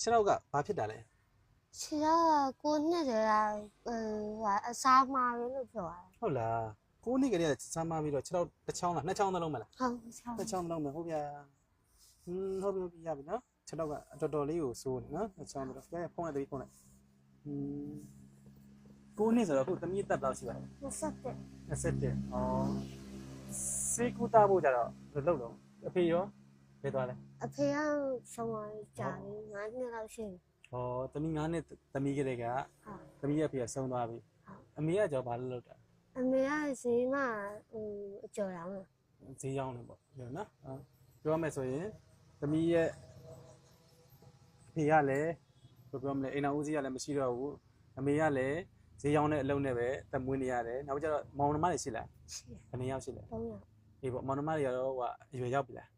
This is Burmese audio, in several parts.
ခြေထောက်ကဘာဖြစ်တာလဲခြေတော့ကိုနှစ်တည်းကဟိုဟာအစားမှားလို့ပြောတာဟုတ်လားကိုးနှစ်ကလေးကစမ်းမပြီးတော့ခြေထောက်တစ်ချောင်းလားနှစ်ချောင်းသလုံးမလားဟုတ်ဆောင်းနှစ်ချောင်းသလုံးပဲဟုတ်ဗျာဟင်းဟုတ်ပြီဟုတ်ပြီရပြီနော်ခြေထောက်ကတော်တော်လေးကိုစိုးနေနော်နှစ်ချောင်းသလုံးရရဖုံးလိုက်တည်းဖုံးလိုက်ဟင်းကိုးနှစ်ဆိုတော့အခုသမီးတက်တော့ရှိပါလား27 27ဩစေကူတာဖို့ကြတော့ဘယ်လိုလုပ်တော့အဖေရောဘယ်သွားလဲ အဖေကဆုံးသွားကြာပြီ9နှစ်လောက်ရှိပြီဩသမီး9နှစ်သမီးကလေးကဟုတ်သမီးရဲ့ဖေကဆုံးသွားပြီဟုတ်အမေကကြောဘာလို့လုပ်တာအမေကဈေးမှာဟိုအကျော်တော်မှာဈေးရောက်နေပေါ့ပြောနော်ဟုတ်ပြောရမယ်ဆိုရင်သမီးရဲ့အဖေကလည်းဘယ်လိုပြောမလဲအိမ်တော်ဦးစီးကလည်းမရှိတော့ဘူးအမေကလည်းဈေးရောက်တဲ့အလုပ်နဲ့ပဲတမွေးနေရတယ်နောက်ကျတော့မောင်နှမတွေရှိလားရှိတယ်ဘယ်နှစ်ယောက်ရှိလဲ3ယောက်အေးပေါ့မောင်နှမတွေကတော့ဟိုအရွယ်ရောက်ပြီလားဟုတ်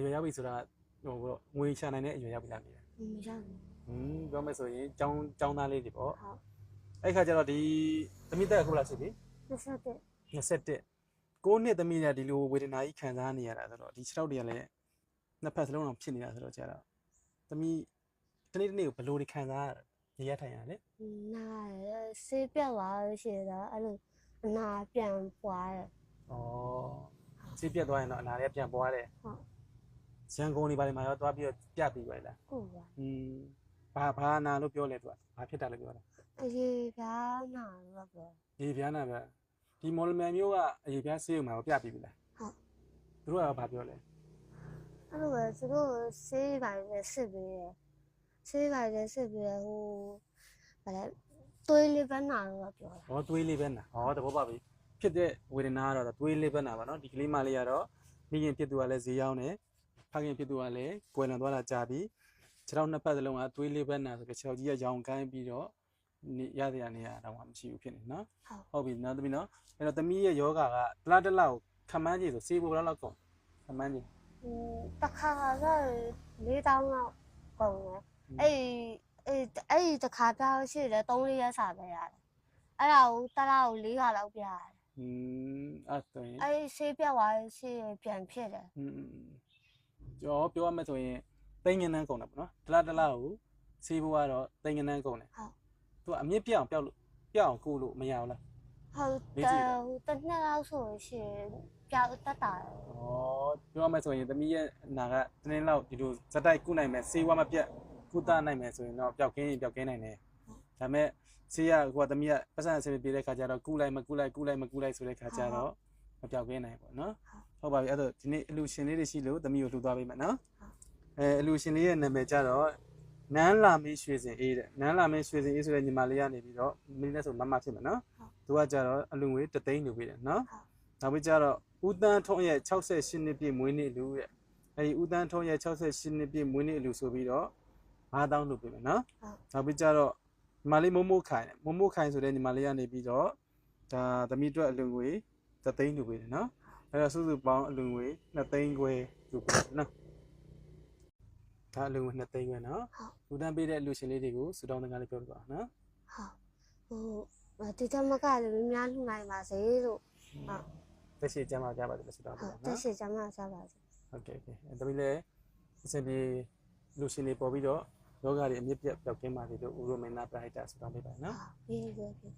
အရွယ်ရောက်ပြီဆိုတာဟိုတော့ငွေချနိုင်တဲ့အရွယ်ရောက်ပြီလားနေတယ်မရဘူးဟင်းပြောမယ်ဆိုရင်ចောင်းចောင်းသားလေးတွေပေါ့ဟုတ်အဲ့ခါကျတော့ဒီသမီးတက်အခုလားရှိပြီ27 21ကိုနှစ်သမီးတွေကဒီလိုဝေဒနာကြီးခံစားနေရတာဆိုတော့ဒီခြေထောက်တွေကလည်းနှစ်ဖက်စလုံးတော့ဖြစ်နေတာဆိုတော့ကျတော့သမီးတနေ့တနေ့ကိုဘယ်လိုတွေခံစားရရထိုင်ရလဲနားဆေးပြတ်သွားလို့ရှိတော့အဲ့လိုအနာပြန်ပွားတယ်။ဩဆေးပြတ်သွားရင်တော့အနာတွေကပြန်ပွားတယ်ဟုတ်။ ရန်ကုန်နေပါလေမှာရောသွားပြီးတော့ပြပြီးပါလားဟုတ်ပါ။อืมဘာဘာနာလို့ပြောလဲသူကဘာဖြစ်တာလဲပြောတာအရေးကနာလို့ပြော။ရေပြားနာပဲဒီမော်လမြိုင်မျိုးကအရေပြားဆေးရုံမှာပြပြီးပြီလားဟုတ်။သူတို့ကဘာပြောလဲအဲ့လိုပဲသူတို့ဆေးပါလေစစ်ပြီးတယ်ဆေးပါလေစစ်ပြီးတယ်ဟိုဗါလဲသွေးလေးပဲနာလို့ပြောတာ။ဟောသွေးလေးပဲနာ။ဟောသဘောပေါက်ပြီ။ဖြစ်တဲ့ဝေဒနာကတော့သွေးလေးပဲနာပါနော်။ဒီကလေးမလေးကတော့မိခင်ဖြစ်သူကလည်းဈေးရောက်နေ ဖခင်ဖြစ်သူကလည်းကွယ်လွန်သွားတာကြာပြီ။ခြေထောက်နှစ်ပတ်စလုံးကသွေးလေးပဲနာဆိုတော့ခြေထောက်ကြီးကရောင်ကိုင်းပြီးတော့နေရတဲ့နေရာတော့မှမရှိဘူးဖြစ်နေနော်။ ဟုတ် ဟုတ်ပြီနော်သမီးနော်အဲ့တော့သမီးရဲ့ယောဂကတလားတလားကိုခမန်းကြီးဆိုစေးဖို့ဘယ်လောက်လောက်ကုန်ခမန်းကြီး ဟိုတခါကတော့လေးတောင်းလောက်ကုန်တယ်အဲ့ဒီအဲ့ဒီအဲ့ဒီတခါပြောင်းရှိတယ်3ရက်စာပဲရတယ်အဲ့ဒါကိုတစ်လားကို၄ခါလောက်ပြရတယ် อืมအဲ့ဆိုရင် အဲ့ဒီဆေးပြတ်သွားလို့ရှိရင်ပြန်ဖြစ်တယ် อืม ကျော်ပြောရမယ်ဆိုရင်တိန်ငနန်းကုန်တာပေါ့နော်တလားတလားကိုစေးဖို့ကတော့တိန်ငနန်းကုန်တယ်ဟုတ်သူကအမြင့်ပြအောင်ပျောက်လို့ပျောက်အောင်ကိုလို့မရဘူးလားဟုတ်လေးတကြည့်တယ်ဟိုတစ်နှစ်လောက်ဆိုလို့ရှိရင်ပြောင်းတက်တာတယ်ဩပြောရမယ်ဆိုရင်သမီးရဲ့အနာကတနည်းလောက်ဒီလိုဇက်တိုက်ကုနိုင်မယ်စေးဝါမပြတ်ကုသနိုင်မယ်ဆိုရင်တော့ပျောက်ကင်းရင်ပျောက်ကင်းနိုင်တယ်ဒါပေမဲ့ဆေးရကိုကသမီးကပတ်စံအဆင်ပြေတဲ့ခါကျတော့ကုလိုက်မကုလိုက်ကုလိုက်မကုလိုက်ဆိုတဲ့ခါကျတော့ မပျောက်ကင်းနိုင်ပေါ့နော်ဟုတ်ပါပြီအဲ့တော့ဒီနေ့အလူရှင်လေးတွေရှိလို့သမီးကိုလှူသွားပေးမယ်နော်အဲအလူရှင်လေးရဲ့နာမည်ကျတော့နန်းလာမေးရွှေစင်အေးတဲ့နန်းလာမေးရွှေစင်အေးဆိုတဲ့ညီမလေးကနေပြီးတော့မင်းနဲ့ဆိုမမဖြစ်မယ်နော်သူကကျတော့အလူငွေတသိန်းလှူပေးတယ်နော်နောက်ပြီးကျတော့ဦးတန်းထုံးရဲ့68နှစ်ပြည့်မွေးနေ့လူတဲ့အဲဒီဦးတန်းထုံးရဲ့68နှစ်ပြည့်မွေးနေ့လူဆိုပြီးတော့9000လှူပေးမယ်နော်နောက်ပြီးကြတော့ညီမလေးမိုးမိုးခိုင်တယ်မိုးမိုးခိုင်ဆိုတဲ့ညီမလေးကနေပြီးတော့ဒါသမီးအတွက်အလွန်ငွေ သသိန်းလူပေးတယ်နော်အဲ့တော့စုစုပေါင်းအလွန်ငွေ2သိန်းခွဲလူပေးတယ်နော်ဒါအလွန်ငွေ2သိန်းခွဲနော်လူတန်းပေးတဲ့အလူရှင်လေးတွေကိုစူတောင်းတကားလေးပြောပြပါနော် ဟုတ်ဟိုဒီတမကလည်းများလှူနိုင်ပါစေလို့ဟုတ် တက်ရှိကြမှာကြပါစေလို့စူတောင်း ဟု ပေး တ် ပါ တက် နော် ရှိကြမှာစားပါစေ ဟုတ်ကဲ့โอเคအဲ့သမီးလည်းအစဉ်ပြေလူရှင်လေးပေါ်ပြီးတော့ယောဂတွေအမြင့်ပြတ်ပျောက်ကင်းပါစေလို့ဦးရမင်းနာပရိုက်တာစူတောင်းပေးပါနော် ဟုတ်ပြီးပြီပြီ